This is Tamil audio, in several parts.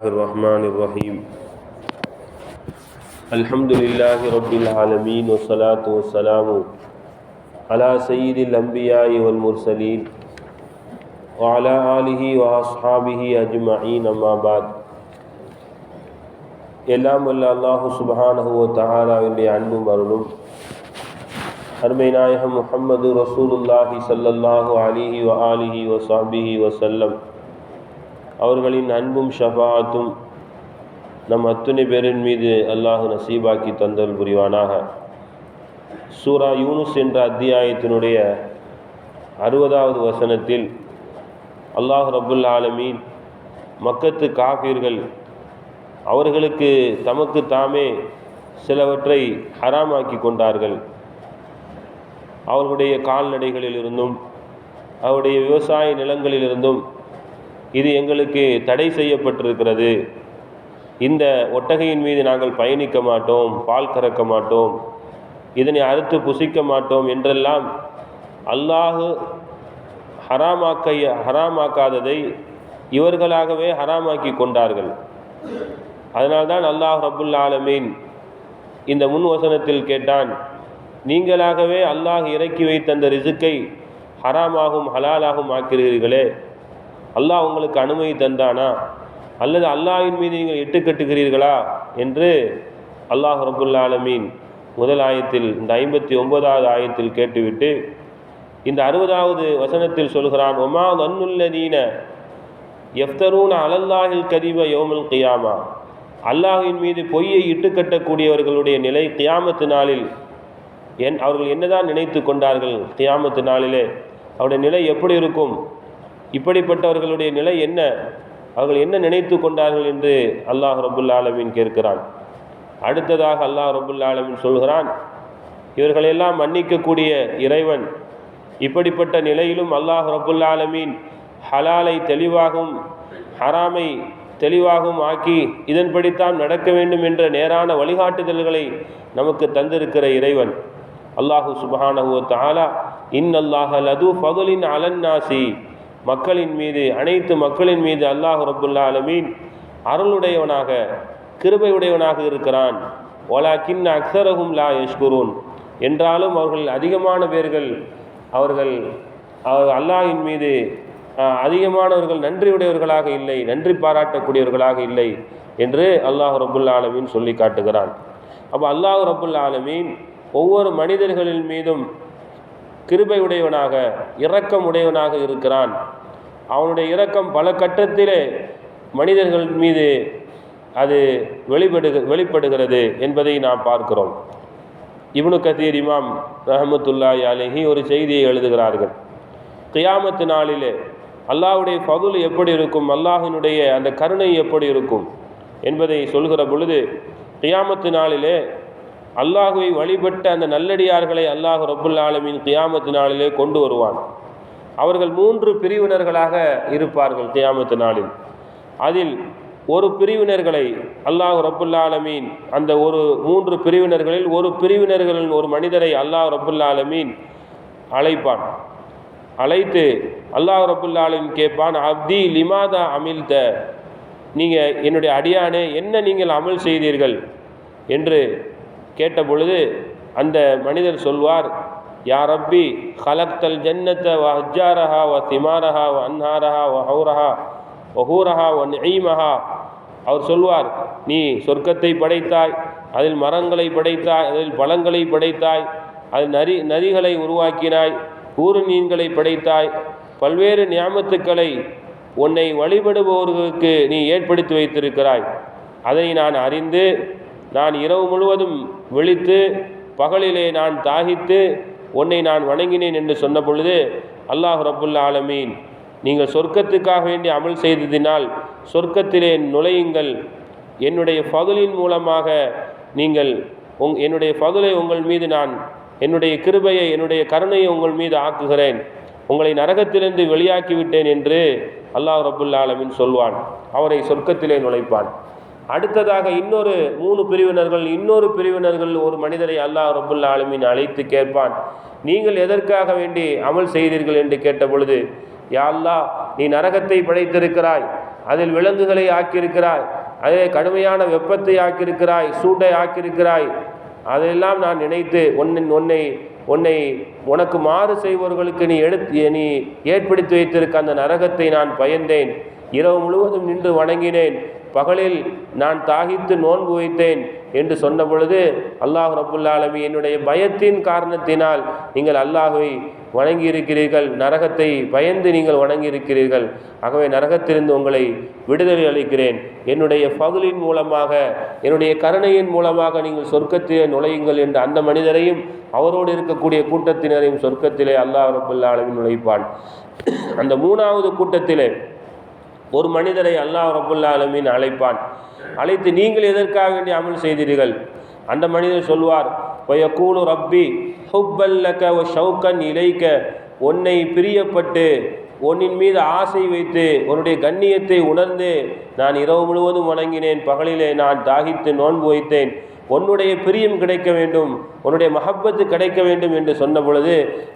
الرحمن الرحیم۔ الحمد للہ رب العالمین وصلاۃ والسلام علی سید الانبیاء والمرسلین وعلی آلہ واصحابہ اجمعین، اما بعد۔ علام اللہ سبحانہ وتعالی ولی علم مرلوم آئیہ محمد رسول اللہ صلی اللہ علیہ وآلہ وصحبہ وسلم۔ அவர்களின் அன்பும் ஷஃபாத்தும் நம் அத்துணை பேரின் மீது அல்லாஹ் நசீபாக்கி தந்தல் புரிவானாக. சூரா யூனுஸ் என்ற அத்தியாயத்தினுடைய அறுபதாவது வசனத்தில் அல்லாஹ் ரபுல் ஆலமீன் மக்கத்து காஃபிர்கள் அவர்களுக்கு தமக்கு தாமே சிலவற்றை ஹராமாக்கி கொண்டார்கள். அவர்களுடைய கால்நடைகளிலிருந்தும் அவருடைய விவசாய நிலங்களிலிருந்தும் இது எங்களுக்கு தடை செய்யப்பட்டிருக்கிறது. இந்த ஒட்டகையின் மீது நாங்கள் பயணிக்க மாட்டோம் பால் கறக்க மாட்டோம் இதனை அறுத்து புசிக்க மாட்டோம் என்றெல்லாம் அல்லாஹு ஹராமாக்க ஹராமாக்காததை இவர்களாகவே ஹராமாக்கி கொண்டார்கள். அதனால்தான் அல்லாஹ் ரபுல் ஆலமீன் இந்த முன் வசனத்தில் கேட்டான் நீங்களாகவே அல்லாஹ் இறக்கி வைத்த அந்த ரிசுக்கை ஹராமாகும் ஹலாலாகும் ஆக்கிறீர்களே அல்லாஹ் உங்களுக்கு அனுமதி தந்தானா? அல்லது அல்லாஹின் மீது நீங்கள் இட்டு கட்டுகிறீர்களா? என்று அல்லாஹ் ரபுல்லா ஆலமீன் முதல் ஆயத்தில் இந்த ஐம்பத்தி ஒன்பதாவது ஆயத்தில் கேட்டுவிட்டு இந்த அறுபதாவது வசனத்தில் சொல்கிறான் ஒமா வன்னுல்லதீன எஃப்தரூன் அலல்லாஹில் கதிவ யோமல் கியாமா. அல்லாஹின் மீது பொய்யை இட்டு கட்டக்கூடியவர்களுடைய நிலை கியாமத்து நாளில் என் அவர்கள் என்னதான் நினைத்து கொண்டார்கள் கியாமத்து நாளிலே அவருடைய நிலை எப்படி இருக்கும்? இப்படிப்பட்டவர்களுடைய நிலை என்ன? அவர்கள் என்ன நினைத்து கொண்டார்கள் என்று அல்லாஹ் ரபுல் ஆலமின் கேட்கிறான். அடுத்ததாக அல்லாஹ் ரபுல் ஆலமின் சொல்கிறான் இவர்களெல்லாம் மன்னிக்கக்கூடிய இறைவன். இப்படிப்பட்ட நிலையிலும் அல்லாஹ் ரபுல் ஆலமீன் ஹலாலை தெளிவாகவும் ஹராமை தெளிவாகவும் ஆக்கி இதன்படித்தான் நடக்க வேண்டும் என்ற நேரான வழிகாட்டுதல்களை நமக்கு தந்திருக்கிற இறைவன். அல்லாஹு சுபஹானஹு தாலா இன் அல்லாஹ் லது ஃபகுலின் அலன்னாசி மக்களின் மீது அனைத்து மக்களின் மீது அல்லாஹ் ரபுல்லா அலமீன் அருளுடையவனாக கிருபையுடையவனாக இருக்கிறான். ஒலா கின் அக்சரகும் லா யஷ்குரூன். என்றாலும் அவர்கள் அதிகமான பேர்கள் அவர்கள் அல்லாஹின் மீது அதிகமானவர்கள் நன்றியுடையவர்களாக இல்லை நன்றி பாராட்டக்கூடியவர்களாக இல்லை என்று அல்லாஹ் ரபுல்லா ஆலமீன் சொல்லி காட்டுகிறான். அப்போ அல்லாஹ் ரபுல்லா ஆலமீன் ஒவ்வொரு மனிதர்களின் மீதும் கிருபை உடையவனாக இரக்கம் உடையவனாக இருக்கிறான். அவனுடைய இரக்கம் பல கட்டத்திலே மனிதர்கள் மீது அது வெளிப்படு வெளிப்படுகிறது என்பதை நாம் பார்க்கிறோம். இவனு கதீர் இமாம் ரஹமத்துல்லா அலேஹி ஒரு செய்தியை எழுதுகிறார்கள். கியாமத்து நாளிலே அல்லாஹுடைய பகுல் எப்படி இருக்கும் அல்லாஹினுடைய அந்த கருணை எப்படி இருக்கும் என்பதை சொல்கிற பொழுது கியாமத்து நாளிலே அல்லாஹுவை வழிபட்ட அந்த நல்லடியார்களை அல்லாஹ் ரபுல் ஆலமின் கியாமத்து நாளிலே கொண்டு வருவான். அவர்கள் மூன்று பிரிவினர்களாக இருப்பார்கள் கியாமத்து நாளில். அதில் ஒரு பிரிவினர்களை அல்லாஹ் ரபுல்லாலமீன் அந்த ஒரு மூன்று பிரிவினர்களில் ஒரு பிரிவினர்களின் ஒரு மனிதரை அல்லாஹ் ரபுல்லாலமீன் அழைப்பான். அழைத்து அல்லாஹ் ரபுல்லாலின் கேட்பான் அப்தி லிமாதா அமில்த? நீங்கள் என்னுடைய அடியானே என்ன நீங்கள் அமல் செய்தீர்கள்? என்று கேட்ட பொழுது அந்த மனிதர் சொல்வார் யா ரப்பி ஹலக்தல் ஜன்னத்தை வ ஹஜ்ஜாரஹா வ திமாரஹா வ அன்ஹாரஹா வ ஹவுரஹா வஹூரஹா வ நெய்மஹா. அவர் சொல்வார் நீ சொர்க்கத்தை படைத்தாய் அதில் மரங்களை படைத்தாய் அதில் பழங்களை படைத்தாய் அதில் நரி நதிகளை உருவாக்கினாய் ஊறு மீன்களை படைத்தாய் பல்வேறு நியாமத்துக்களை உன்னை வழிபடுபவர்களுக்கு நீ ஏற்படுத்தி வைத்திருக்கிறாய். அதை நான் அறிந்து நான் இரவு முழுவதும் விழித்து பகலிலே நான் தாகித்து உன்னை நான் வணங்கினேன் என்று சொன்ன பொழுது அல்லாஹ் ரபுல்லா ஆலமீன் நீங்கள் சொர்க்கத்துக்காக வேண்டி அமல் செய்ததினால் சொர்க்கத்திலே நுழையுங்கள். என்னுடைய பகுலின் மூலமாக நீங்கள் உங் என்னுடைய பகுலை உங்கள் மீது நான் என்னுடைய கிருபையை என்னுடைய கருணையை உங்கள் மீது ஆக்குகிறேன். உங்களை நரகத்திலிருந்து வெளியாக்கி விட்டேன் என்று அல்லாஹ் ரபுல்லா ஆலமின் சொல்வான். அவரை சொர்க்கத்திலே நுழைப்பான். அடுத்ததாக இன்னொரு மூணு பிரிவினர்கள் இன்னொரு பிரிவினர்கள் ஒரு மனிதரை அல்லாஹ் ரபுல்லா ஆலமின் அழைத்து கேட்பான். நீங்கள் எதற்காக வேண்டி அமல் செய்தீர்கள் என்று கேட்ட பொழுது யா அல்லாஹ் நீ நரகத்தை படைத்திருக்கிறாய் அதில் விலங்குகளை ஆக்கியிருக்கிறாய் அதில் கடுமையான வெப்பத்தை ஆக்கியிருக்கிறாய் சூட்டை ஆக்கியிருக்கிறாய். அதையெல்லாம் நான் நினைத்து உன்னின் உன்னை உன்னை உனக்கு மாறு செய்பவர்களுக்கு நீ எடுத்து நீ ஏற்படுத்தி வைத்திருக்க அந்த நரகத்தை நான் பயந்தேன். இரவு முழுவதும் நின்று வணங்கினேன். பகலில் நான் தாகித்து நோன்பு வைத்தேன் என்று சொன்ன பொழுது அல்லாஹ் ரபுல்லாலமி என்னுடைய பயத்தின் காரணத்தினால் நீங்கள் அல்லாஹை வணங்கி இருக்கிறீர்கள் நரகத்தை பயந்து நீங்கள் வணங்கி இருக்கிறீர்கள் ஆகவே நரகத்திலிருந்து உங்களை விடுதலை அளிக்கிறேன். என்னுடைய பகுலின் மூலமாக என்னுடைய கருணையின் மூலமாக நீங்கள் சொர்க்கத்திலே நுழையுங்கள் என்று அந்த மனிதரையும் அவரோடு இருக்கக்கூடிய கூட்டத்தினரையும் சொர்க்கத்திலே அல்லாஹ் ரபுல்லாலமின் நுழைப்பான். அந்த மூணாவது கூட்டத்திலே ஒரு மனிதரை அல்லாஹ் ரபுல்லா அழைப்பான். அழைத்து நீங்கள் எதற்காக வேண்டி அமல் செய்தீர்கள்? அந்த மனிதர் சொல்வார் ஒயக்கூலு ரப்பி ஹுப்பல்லக்க ஒ ஷவுக்கன் இலைக்க உன்னை பிரியப்பட்டு உன்னின் மீது ஆசை வைத்து உன்னுடைய கண்ணியத்தை உணர்ந்து நான் இரவு முழுவதும் வணங்கினேன் பகலிலே நான் தாகித்து நோன்பு வைத்தேன். உன்னுடைய பிரியம் கிடைக்க வேண்டும் உன்னுடைய மஹப்பத்து கிடைக்க வேண்டும் என்று சொன்ன பொழுது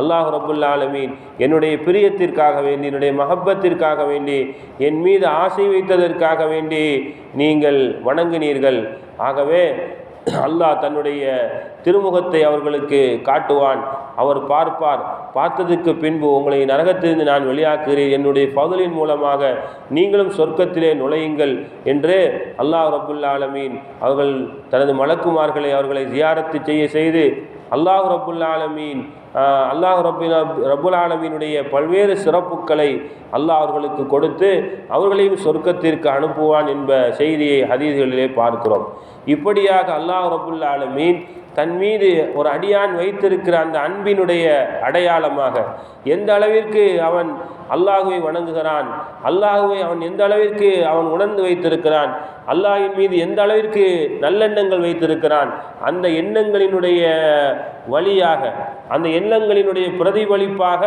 அல்லாஹ் ரபுல்லா ஆலமீன் என்னுடைய பிரியத்திற்காக வேண்டி என்னுடைய மஹப்பத்திற்காக வேண்டி என் மீது ஆசை வைத்ததற்காக வேண்டி நீங்கள் வணங்கினீர்கள். ஆகவே அல்லாஹ் தன்னுடைய திருமுகத்தை அவர்களுக்கு காட்டுவான். அவர் பார்ப்பார். பார்த்ததுக்கு பின்பு உங்களை நரகத்திலிருந்து நான் வெளியாக்குகிறேன். என்னுடைய பகலின் மூலமாக நீங்களும் சொர்க்கத்திலே நுழையுங்கள் என்று அல்லாஹ் ரபுல்லா அலமீன் அவர்கள் தனது மலக்குமார்களை அவர்களை ஜியாரத்து செய்ய செய்து அல்லாஹ் ரபுல் ஆலமீன் அல்லாஹ் ரபுல் ரபுல் ஆலமீனுடைய பல்வேறு சிறப்புகளை அல்லாஹ் அவர்களுக்கு கொடுத்து அவர்களையும் சொர்க்கத்திற்கு அனுப்புவான் என்ப செய்தியை ஹதீஸ்களிலே பார்க்கிறோம். இப்படியாக அல்லாஹ் ரபுல் ஆலமீன் தன் மீது ஒரு அடியான் வைத்திருக்கிற அந்த அன்பினுடைய அடையாளமாக எந்த அளவிற்கு அவன் அல்லாஹுவை வணங்குகிறான். அல்லாஹுவை அவன் எந்த அளவிற்கு அவன் உணர்ந்து வைத்திருக்கிறான்? அல்லாஹின் மீது எந்த அளவிற்கு நல்லெண்ணங்கள் வைத்திருக்கிறான்? அந்த எண்ணங்களினுடைய வழியாக அந்த எண்ணங்களினுடைய பிரதிபலிப்பாக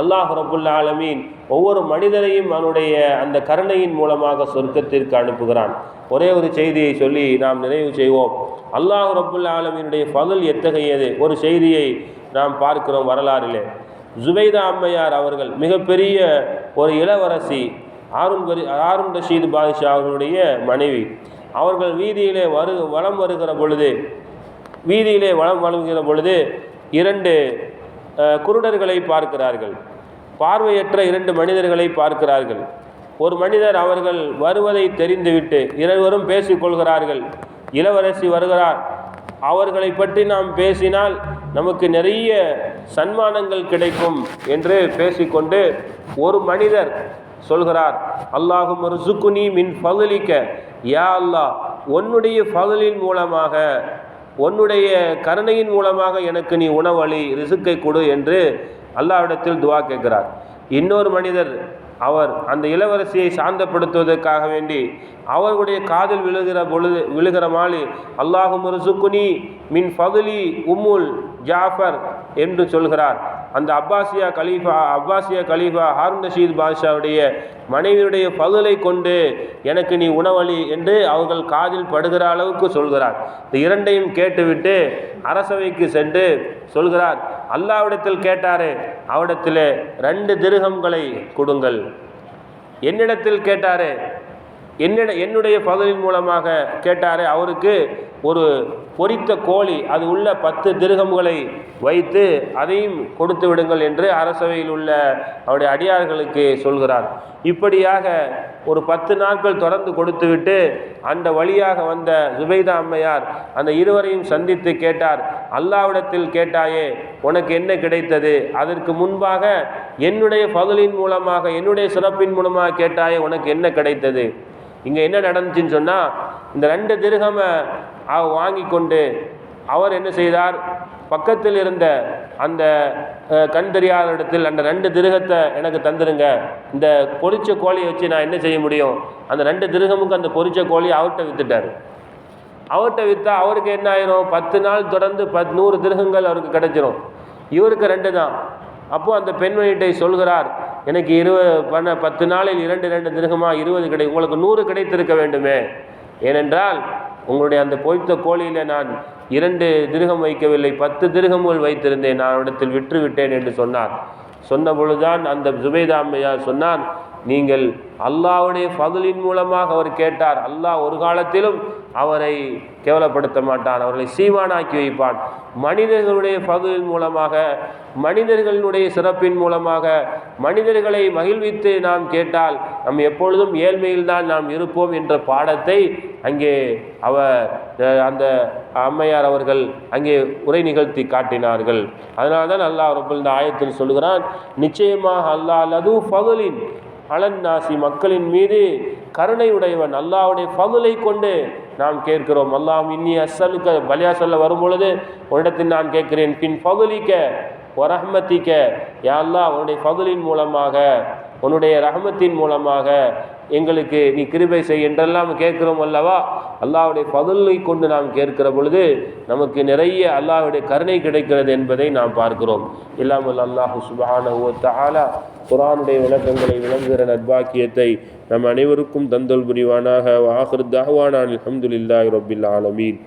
அல்லாஹ் ரபுல்லா ஆலமீன் ஒவ்வொரு மனிதரையும் அவனுடைய அந்த கருணையின் மூலமாக சொர்க்கத்திற்கு அனுப்புகிறான். ஒரே ஒரு செய்தியை சொல்லி நாம் நிறைவு செய்வோம். அல்லாஹ் ரபுல் ஆலமீனுடைய பதில் எத்தகையது? ஒரு செய்தியை நாம் பார்க்கிறோம் வரலாறிலே. ஜுபைதா அம்மையார் அவர்கள் மிகப்பெரிய ஒரு இளவரசி ஆருன் கரி ஆருன் ரஷீது பாதுஷா அவர்களுடைய மனைவி. அவர்கள் வீதியிலே வரு வளம் வருகிற பொழுது வீதியிலே வளம் வழங்குகிற பொழுது இரண்டு குருடர்களை பார்க்கிறார்கள். பார்வையற்ற இரண்டு மனிதர்களை பார்க்கிறார்கள். ஒரு மனிதர் அவர்கள் வருவதை தெரிந்துவிட்டு இருவரும் பேசிக்கொள்கிறார்கள். இளவரசி வருகிறார். அவர்களை பற்றி நாம் பேசினால் நமக்கு நிறைய சன்மானங்கள் கிடைக்கும் என்று பேசிக்கொண்டு ஒரு மனிதர் சொல்கிறார் அல்லாஹும் ருசுக்குனி மின் பகுலிக்க யா அல்லாஹ் உன்னுடைய பகலின் மூலமாக உன்னுடைய கருணையின் மூலமாக எனக்கு நீ உணவளி ரிசுக்கை கொடு என்று அல்லாவிடத்தில் துவா கேட்கிறார். இன்னொரு மனிதர் அவர் அந்த இளவரசியை சாந்தப்படுத்துவதற்காக வேண்டி அவர்களுடைய காதில் விழுகிற பொழுது விழுகிற மாலி அல்லாஹும் ருசுக்குனி மின் ஃபதுலி உம்முல் ஜாஃபர். என்று சொல்கிறார். அந்த அப்பாசியா கலீஃபா அப்பாசியா கலீஃபா ஹாரூன் ரஷீத் பாஷாவுடைய மனைவியுடைய பகுலை கொண்டு எனக்கு நீ உணவளி என்று அவர்கள் காதில் படுகிற அளவுக்கு சொல்கிறார். இந்த இரண்டையும் கேட்டுவிட்டு அரசவைக்கு சென்று சொல்கிறார். அல்லாவிடத்தில் கேட்டாரு அவரிடத்தில் ரெண்டு திருகங்களை கொடுங்கள். என்னிடத்தில் கேட்டாரே என்னிட என்னுடைய பகுதியின் மூலமாக கேட்டாரே அவருக்கு ஒரு பொரித்த கோழி அது உள்ள பத்து திருகம்களை வைத்து அதையும் கொடுத்து விடுங்கள் என்று அரசவையில் உள்ள அவருடைய அடியார்களுக்கு சொல்கிறார். இப்படியாக ஒரு பத்து நாட்கள் தொடர்ந்து கொடுத்துவிட்டு அந்த வழியாக வந்த சுபைதா அம்மையார் அந்த இருவரையும் சந்தித்து கேட்டார். அல்லாவிடத்தில் கேட்டாயே உனக்கு என்ன கிடைத்தது? அதற்கு முன்பாக என்னுடைய பகுலின் மூலமாக என்னுடைய சிறப்பின் மூலமாக கேட்டாயே உனக்கு என்ன கிடைத்தது? இங்கே என்ன நடந்துச்சுன்னு சொன்னால் இந்த ரெண்டு திருகமை வாங்கி கொண்டு அவர் என்ன செய்தார்? பக்கத்தில் இருந்த அந்த கண் தெரியாத இடத்தில் அந்த ரெண்டு திருகத்தை எனக்கு தந்துருங்க. இந்த பொரிச்ச கோழியை வச்சு நான் என்ன செய்ய முடியும்? அந்த ரெண்டு திருகமுக்கு அந்த பொரிச்ச கோழியை அவர்கிட்ட வித்துட்டார். அவர்கிட்ட விற்றா அவருக்கு என்ன ஆயிரும்? பத்து நாள் தொடர்ந்து பத் நூறு திருகங்கள் அவருக்கு கிடைச்சிரும். இவருக்கு ரெண்டு தான். அப்போது அந்த பெண்மணிகிட்ட சொல்கிறார் எனக்கு இருபது பண்ண பத்து நாளில் இரண்டு இரண்டு திருகமாக இருபது கிடை உங்களுக்கு நூறு கிடைத்திருக்க வேண்டுமே. ஏனென்றால் உங்களுடைய அந்த பொய்த்த கோழியில் நான் இரண்டு திருகம் வைக்கவில்லை பத்து திருகங்கள் வைத்திருந்தேன். நான் இடத்தில் விற்றுவிட்டேன் என்று சொன்னார். சொன்ன பொழுதுதான் அந்த சுபைதாம்மையார் சொன்னான் நீங்கள் அல்லாவுடைய ஃபதுலின் மூலமாக அவர் கேட்டார். அல்லாஹ் ஒரு காலத்திலும் அவரை கேவலப்படுத்த மாட்டான் அவர்களை சீமானாக்கி வைப்பான். மனிதர்களுடைய ஃபதுலின் மூலமாக மனிதர்களுடைய சிறப்பின் மூலமாக மனிதர்களை மகிழ்வித்து நாம் கேட்டால் நம் எப்பொழுதும் ஏழ்மையில்தான் நாம் இருப்போம் என்ற பாடத்தை அங்கே அவர் அந்த அம்மையார் அவர்கள் அங்கே உரை நிகழ்த்தி காட்டினார்கள். அதனால்தான் அல்லாஹ் ரொம்ப இந்த ஆயத்தில் சொல்கிறான் நிச்சயமாக அல்லாஹ் லது ஃபதுலின் அலன்னாசி மக்களின் மீது கருணை உடையவன் அல்லாவுடைய ஃபதுலை கொண்டு நாம் கேட்கிறோம். அல்லாஹ் இன்னி அசலுக்கு பலியா சொல்ல வரும் பொழுது உன்னிடத்தில் நான் கேட்கிறேன் பின் பகுலிக்க வரஹ்மத்திக்க. யா அல்லா உன்னுடைய பகுலின் மூலமாக உன்னுடைய ரஹமத்தின் மூலமாக எங்களுக்கு நீ கிருபை செய் என்றெல்லாம் கேட்கிறோம் அல்லவா? அல்லாவுடைய பதிலை கொண்டு நாம் கேட்கிற பொழுது நமக்கு நிறைய அல்லாஹுடைய கருணை கிடைக்கிறது என்பதை நாம் பார்க்கிறோம். இல்லாமல் அல்லாஹு சுபஹானஹு குரானுடைய விளக்கங்களை விளங்குகிற நர்பாக்கியத்தை நம் அனைவருக்கும் தந்தல் புரிவானாக. வாஹிர் தஹ்வானா அல்ஹம்துலில்லாஹி ரபில் ஆலமீன்.